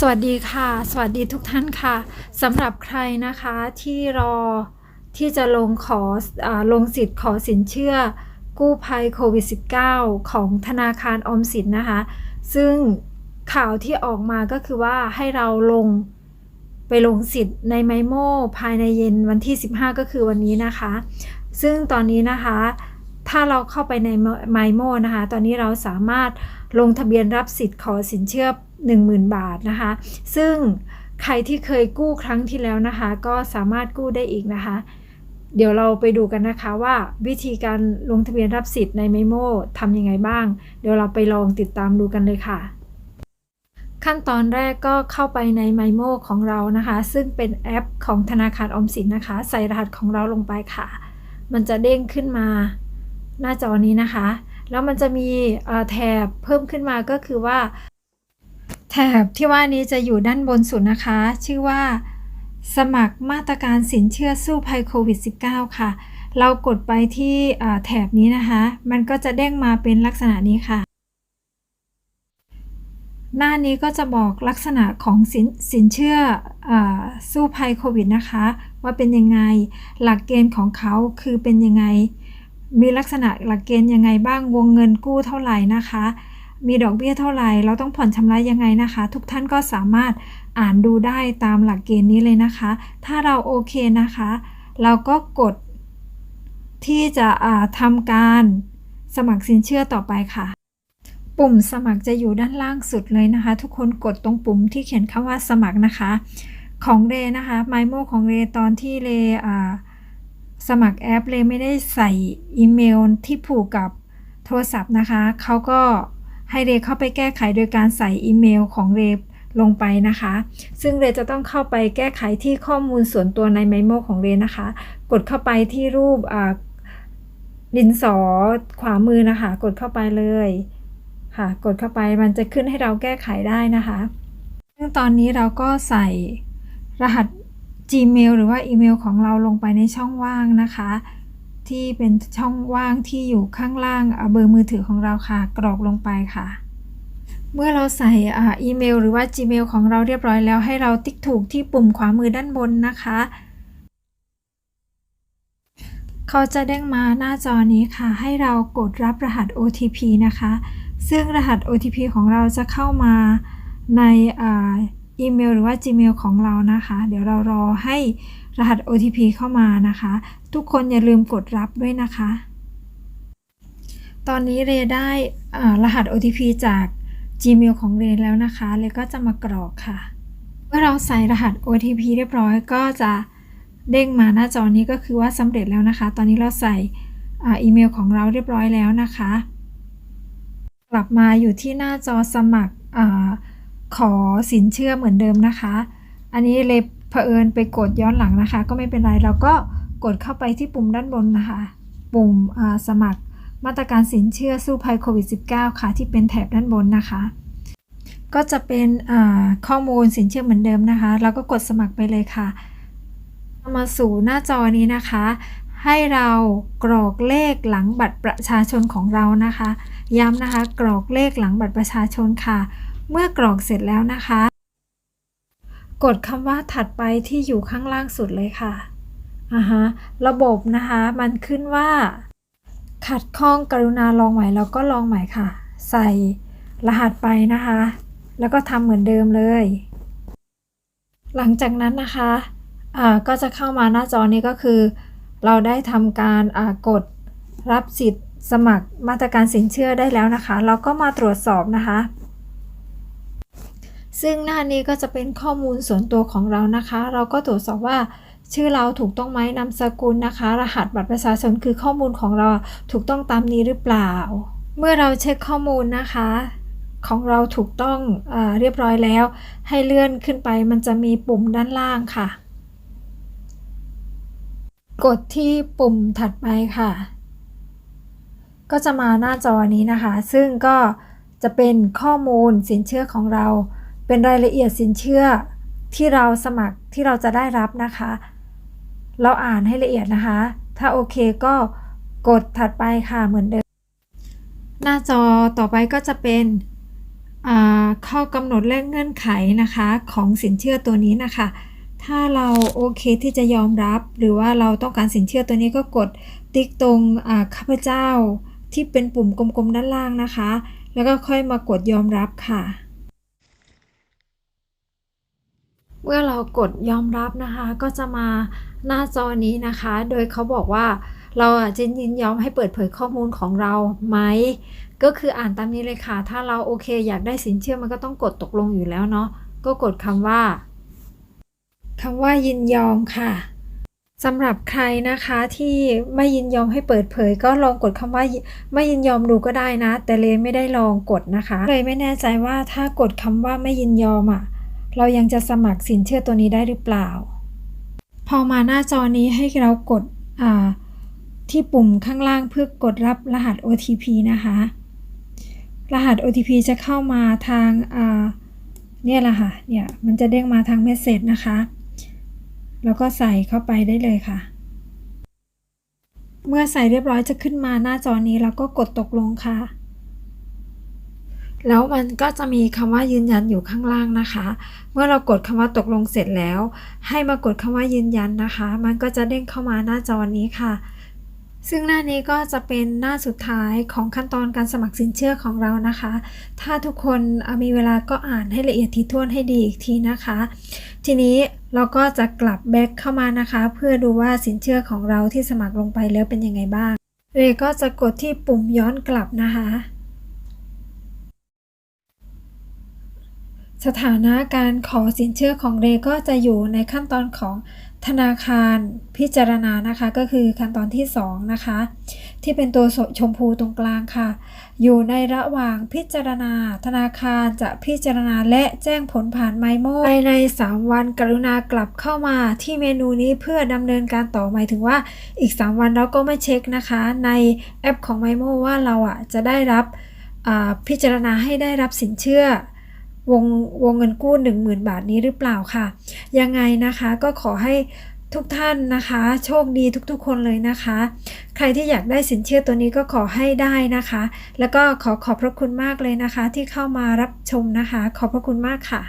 สวัสดีค่ะ สวัสดีทุกท่านค่ะสำหรับใครนะคะที่รอที่จะลงขออลงสิทธิ์ขอสินเชื่อ กู้ภัยโควิด -19 ของธนาคารออมสินนะคะ ซึ่งข่าวที่ออกมาก็คือว่าให้เราลงไปลงสิทธิ์ในไมโมภายในเย็นวันที่ 15 ก็คือวันนี้นะคะ ซึ่งตอนนี้นะคะ ถ้าเราเข้าไปในไมโมนะคะ ตอนนี้เราสามารถลงทะเบียนรับสิทธิ์ขอสินเชื่อ 10,000 บาทนะคะ ซึ่งใครที่เคยกู้ครั้งที่แล้วนะคะ ก็สามารถกู้ได้อีกนะคะ เดี๋ยวเราไปดูกันนะคะว่าวิธีการลงทะเบียนรับสิทธิ์ในไมโมทำยังไงบ้าง เดี๋ยวเราไปลองติดตามดูกันเลยค่ะขั้นตอนแรกก็เข้าไปในไมโมของเรานะคะ ซึ่งเป็นแอปของธนาคารอมสินนะคะ ใส่รหัสของเราลงไปค่ะ มันจะเด้งขึ้นมา หน้าจอนี้นะคะ แล้วมันจะมีแถบเพิ่มขึ้นมาก็คือว่า แถบที่ว่านี้จะอยู่ด้านบนสุดนะคะ ชื่อว่า สมัครมาตรการสินเชื่อสู้ภัยโควิด -19 ค่ะ เรากดไปที่แถบนี้นะคะ มันก็จะเด้งมาเป็นลักษณะนี้ค่ะ หน้านี้ก็จะบอกลักษณะของสินสินเชื่ออสู้ภัยโควิดนะคะ ว่าเป็นยังไง หลักเกณฑ์ของเขาคือเป็นยังไง มีลักษณะหลักเกณฑ์ยังไงบ้างวงเงินกู้เท่าไหร่นะคะ มีดอกเบี้ยเท่าไหร่ เราต้องผ่อนชำระยังไงนะคะ ทุกท่านก็สามารถอ่านดูได้ตามหลักเกณฑ์นี้เลยนะคะ ถ้าเราโอเคนะคะ เราก็กดที่จะทำการสมัครสินเชื่อต่อไปค่ะ ปุ่มสมัครจะอยู่ด้านล่างสุดเลยนะคะ ทุกคนกดตรงปุ่มที่เขียนคำว่าสมัครนะคะ ของเรนะคะไมโมของเรตอนที่เรอ สมัครแอปเรไม่ได้ใส่อีเมลที่ผูกกับโทรศัพท์นะคะ เขาก็ให้เรเข้าไปแก้ไขโดยการใส่อีเมลของเรลงไปนะคะ ซึ่งเรจะต้องเข้าไปแก้ไขที่ข้อมูลส่วนตัวในไมโมของเรนะคะ กดเข้าไปที่รูปดินสอขวามือนะคะ กดเข้าไปเลยค่ะ กดเข้าไปมันจะขึ้นให้เราแก้ไขได้นะคะ ซึ่งตอนนี้เราก็ใส่รหัส Gmail หรือว่าอีเมลของเราลงไปในช่องว่างนะคะ ที่เป็นช่องว่างที่อยู่ข้างล่างเบอร์มือถือของเราค่ะ กรอกลงไปค่ะ เมื่อเราใส่อีเมลหรือว่า Gmail ของเราเรียบร้อยแล้วให้เราติ๊กถูกที่ปุ่มขวามือด้านบนนะคะเขาจะเด้งมาหน้าจอนี้ค่ะ ให้เรากดรับรหัส OTP นะคะ ซึ่งรหัส OTP ของเราจะเข้ามาใน อีเมลหรือว่า Gmail ของเรานะคะ เดี๋ยวเรารอให้รหัส OTP เข้ามานะคะ ทุกคนอย่าลืมกดรับด้วยนะคะ ตอนนี้เรได้รหัส OTP จาก Gmail ของเรแล้วนะคะเรก็จะมากรอกค่ะ เมื่อเราใส่รหัส OTP เรียบร้อยก็จะเด้งมาหน้าจอนี้ก็คือว่าสำเร็จแล้วนะคะ ตอนนี้เราใส่อีเมลของเราเรียบร้อยแล้วนะคะ กลับมาอยู่ที่หน้าจอสมัคร ขอสินเชื่อเหมือนเดิมนะคะ อันนี้เลยเผอิญไปกดย้อนหลังนะคะ ก็ไม่เป็นไรเราก็กดเข้าไปที่ปุ่มด้านบนนะคะ ปุ่มสมัครมาตรการสินเชื่อสู้ภัยโควิด -19 ค่ะ ที่เป็นแถบด้านบนนะคะ ก็จะเป็นข้อมูลสินเชื่อเหมือนเดิมนะคะเราก็กดสมัครไปเลยค่ะ มาสู่หน้าจอนี้นะคะ ให้เรากรอกเลขหลังบัตรประชาชนของเรานะคะ ย้ำนะคะ กรอกเลขหลังบัตรประชาชนค่ะ เมื่อกรอกเสร็จแล้วนะคะ กดคำว่าถัดไปที่อยู่ข้างล่างสุดเลยค่ะอ่าฮะระบบนะคะมันขึ้นว่า ขัดข้องกรุณาลองใหม่แล้วก็ลองใหม่ค่ะ ใส่รหัสไปนะคะ แล้วก็ทำเหมือนเดิมเลย หลังจากนั้นนะคะอ่าก็จะเข้ามาหน้าจอนี้ก็คือ เราได้ทำการอ่ากดรับสิทธิ์สมัครมาตรการสินเชื่อได้แล้วนะคะ เราก็มาตรวจสอบนะคะ ซึ่งหน้านี้ก็จะเป็นข้อมูลส่วนตัวของเรานะคะ เราก็ตรวจสอบว่าชื่อเราถูกต้องไหมนามสกุลนะคะ รหัสบัตรประชาชนคือข้อมูลของเราถูกต้องตามนี้หรือเปล่า เมื่อเราเช็คข้อมูลนะคะ ของเราถูกต้องอเรียบร้อยแล้ว ให้เลื่อนขึ้นไปมันจะมีปุ่มด้านล่างค่ะ กดที่ปุ่มถัดไปค่ะ ก็จะมาหน้าจอนี้นะคะ ซึ่งก็จะเป็นข้อมูลสินเชื่อของเรา เป็นรายละเอียดสินเชื่อที่เราสมัครที่เราจะได้รับนะคะ เราอ่านให้ละเอียดนะคะ ถ้าโอเคก็กดถัดไปค่ะเหมือนเดิม หน้าจอต่อไปก็จะเป็นข้อกำหนดและเงื่อนไขนะคะของสินเชื่อตัวนี้นะคะ ถ้าเราโอเคที่จะยอมรับ หรือว่าเราต้องการสินเชื่อตัวนี้ก็กดติ๊กตรงข้าพเจ้าที่เป็นปุ่มกลมๆด้านล่างนะคะ แล้วก็ค่อยมากดยอมรับค่ะ เมื่อเรากดยอมรับนะคะก็จะมาหน้าจอนี้นะคะ โดยเขาบอกว่าเราจะยินยอมให้เปิดเผยข้อมูลของเราไหม ก็คืออ่านตามนี้เลยค่ะ ถ้าเราโอเคอยากได้สินเชื่อมันก็ต้องกดตกลงอยู่แล้วเนาะ ก็กดคำว่าคำว่ายินยอมค่ะสำหรับใครนะคะที่ไม่ยินยอมให้เปิดเผย ก็ลองกดคำว่าไม่ยินยอมดูก็ได้นะ แต่เลยไม่ได้ลองกดนะคะ เลยไม่แน่ใจว่าถ้ากดคำว่าไม่ยินยอมอะ เรายังจะสมัครสินเชื่อตัวนี้ได้หรือเปล่า พอมาหน้าจอนี้ให้เรากดที่ปุ่มข้างล่างเพื่อกดรับรหัส OTP นะคะ รหัส OTP จะเข้ามาทางเนี่ยแหละค่ะ เนี่ยมันจะเด้งมาทางเมสเซจนะคะ แล้วก็ใส่เข้าไปได้เลยค่ะ เมื่อใส่เรียบร้อยจะขึ้นมาหน้าจอนี้แล้วก็กดตกลงค่ะ แล้วมันก็จะมีคำว่ายืนยันอยู่ข้างล่างนะคะ เมื่อเรากดคำว่าตกลงเสร็จแล้ว ให้มากดคำว่ายืนยันนะคะ มันก็จะเด้งเข้ามาหน้าจอนี้ค่ะ ซึ่งหน้านี้ก็จะเป็นหน้าสุดท้ายของขั้นตอนการสมัครสินเชื่อของเรานะคะ ถ้าทุกคนมีเวลาก็อ่านให้ละเอียดถี่ถ้วนให้ดีอีกทีนะคะ ทีนี้เราก็จะกลับแบ็กเข้ามานะคะ เพื่อดูว่าสินเชื่อของเราที่สมัครลงไปแล้วเป็นยังไงบ้างเรก็จะกดที่ปุ่มย้อนกลับนะคะ สถานะการขอสินเชื่อของเรก็จะอยู่ในขั้นตอนของธนาคารพิจารณานะคะก็คือขั้นตอนที่ 2 นะคะ ที่เป็นตัวชมพูตรงกลางค่ะ อยู่ในระหว่างพิจารณา ธนาคารจะพิจารณาและแจ้งผลผ่านไมโมภายใน 3 วันกรุณากลับเข้ามาที่เมนูนี้เพื่อดำเนินการต่อหมายถึงว่าอีก 3 วันเราก็ไม่เช็คนะคะ ในแอปของไมโมว่าเราอะจะได้รับพิจารณาให้ได้รับสินเชื่อ วงวงเงินกู้ 10,000 บาทนี้หรือเปล่าค่ะ ยังไงนะคะก็ขอให้ทุกท่านนะคะ โชคดีทุกๆ คนเลยนะคะ ใครที่อยากได้สินเชื่อตัวนี้ก็ขอให้ได้นะคะ แล้วก็ขอขอบพระคุณมากเลยนะคะ ที่เข้ามารับชมนะคะ ขอบพระคุณมากค่ะ